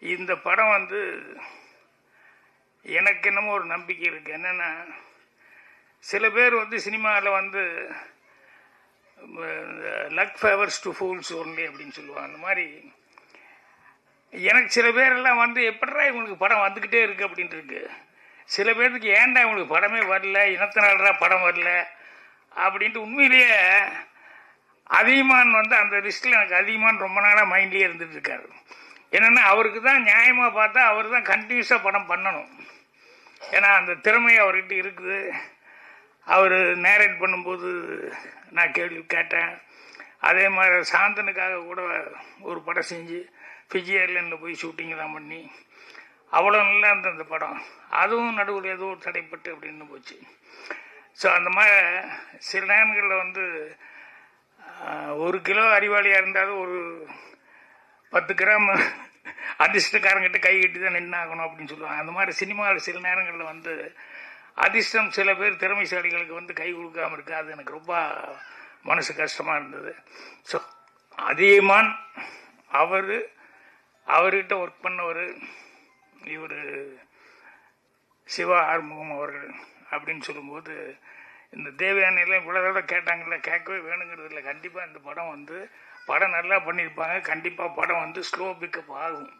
இந்த படம் வந்து எனக்கு என்னமோ ஒரு நம்பிக்கை இருக்குது என்னென்னா சில பேர் வந்து சினிமாவில் வந்து luck favours to fools only அப்படின்னு சொல்லுவாங்க. அந்த மாதிரி எனக்கு சில பேரெல்லாம் வந்து எப்படா இவங்களுக்கு படம் வந்துக்கிட்டே இருக்குது அப்படின்ட்டு இருக்கு. சில பேருக்கு ஏன்டா இவங்களுக்கு படமே வரல? இனத்தினாலடா படம் வரல? அப்படின்ட்டு உண்மையிலேயே அதிகமான் வந்து அந்த லிஸ்ட்டில் எனக்கு அதிகமான் ரொம்ப நாளாக மைண்ட்லேயே இருந்துட்டு இருக்காரு. என்னென்னா அவருக்கு தான் நியாயமாக பார்த்தா அவர் தான் கண்டினியூஸாக படம் பண்ணணும். ஏன்னா அந்த திறமை அவர்கிட்ட இருக்குது. அவர் நேரேட் பண்ணும்போது நான் கேள்வி கேட்டேன். அதே மாதிரி சாந்தனுக்காக கூட ஒரு படம் செஞ்சு ஃபிஜி ஏர்லைனில் போய் ஷூட்டிங்லாம் பண்ணி அவ்வளோ நல்லா இருந்த அந்த படம். அதுவும் நடுவில் ஏதோ ஒரு தடைப்பட்டு அப்படின்னு போச்சு. ஸோ அந்த மாதிரி சில நேரங்களில் வந்து ஒரு கிலோ அறிவாளியாக இருந்தாலும் ஒரு பத்து கிராம் அதிர்ஷ்டக்காரங்கிட்ட கை கட்டி தான் நின்னாகணும் அப்படின்னு சொல்லுவாங்க. அந்த மாதிரி சினிமாவில் சில நேரங்களில் வந்து அதிர்ஷ்டம் சில பேர் திறமைசாலிகளுக்கு வந்து கை கொடுக்காம இருக்கு அது எனக்கு ரொம்ப மனசு கஷ்டமாக இருந்தது. ஸோ அதியமான் அவர் அவர்கிட்ட ஒர்க் பண்ணவர் இவர் சிவா ஆறுமுகம் அவர்கள் அப்படின்னு சொல்லும்போது இந்த தேவயானையெல்லாம் இவ்வளோ தடவை கேட்டாங்கல்ல கேட்கவே வேணுங்கிறது இல்லை. கண்டிப்பாக இந்த படம் வந்து படம் நல்லா பண்ணியிருப்பாங்க. கண்டிப்பாக படம் வந்து ஸ்லோ பிக்கப் ஆகும்.